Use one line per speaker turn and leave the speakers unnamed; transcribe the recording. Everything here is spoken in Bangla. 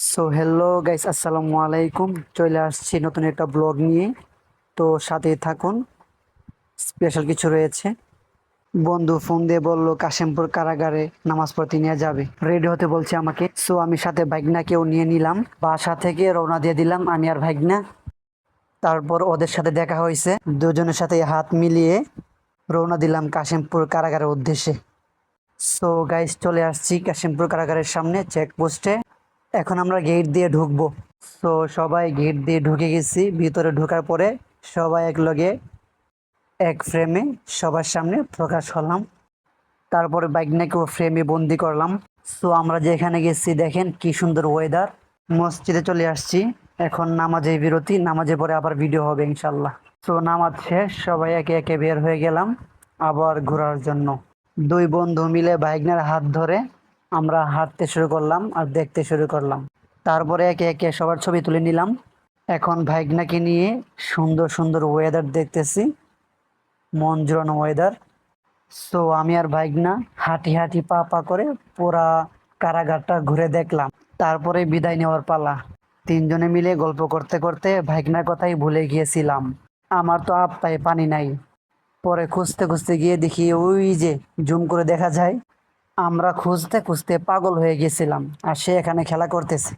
সো হ্যালো গাইস আসসালামু আলাইকুম চলে আসছি নতুন একটা ব্লগ নিয়ে। তো সাথেই থাকুন। স্পেশাল কিছু রয়েছে। বন্ধু ফোন দিয়ে বলল, কাশিমপুর কারাগারে নামাজ পড়তে নিয়ে যাবে। রেডি হতে বলছে আমাকে। সো আমি সাথে ভাগনাকেও নিয়ে নিলাম। বাসা থেকে রওনা দিয়ে দিলাম, আমি আর ভাগনা। তারপর ওদের সাথে দেখা হয়েছে। দুজনের সাথে হাত মিলিয়ে রওনা দিলাম কাশিমপুর কারাগারের উদ্দেশ্যে। সো গাইস চলে আসছি কাশিমপুর কারাগারের সামনে চেকপোস্টে এখন আমরা গেট দিয়ে ঢুকবো। সো সবাই গেট দিয়ে ঢুকে গেছি। ভিতরে ঢোকার পরে সবাই এক লগে এক ফ্রেমে সবার সামনে প্রকাশ হলাম। তারপরে বাইক বাইকনাকেও ফ্রেমে বন্দি করলাম। সো আমরা যেখানে গেছি দেখেন কি সুন্দর ওয়েদার মসজিদে চলে আসছি। এখন নামাজে বিরতি। নামাজে পরে আবার ভিডিও হবে ইনশাল্লাহ সো নামাজ শেষ। সবাই একে একে বের হয়ে গেলাম। আবার ঘোরার জন্য। দুই বন্ধু মিলে বাইকনার হাত ধরে আমরা হাঁটতে শুরু করলাম আর দেখতে শুরু করলাম। তারপরে একে একে সবার ছবি তুলে নিলাম। এখন ভাইগনাকে নিয়ে সুন্দর সুন্দর ওয়েদার দেখতেছি। মন জুড়ানো ওয়েদার সো আমি আর ভাইগনা হাঁটি হাঁটি পা পা করে পুরা কারাগারটা ঘুরে দেখলাম। তারপরে বিদায় নেওয়ার পালা। তিনজনে মিলে গল্প করতে করতে ভাইগনার কথাই ভুলে গিয়েছিলাম। আমার তো আপ পায়ে পানি নাই। পরে খুঁজতে খুঁজতে গিয়ে দেখি ওই যে জুম করে দেখা যায় আমরা খুঁজতে খুঁজতে পাগল হয়ে গেছিলাম আর সে এখানে খেলা করতেছে।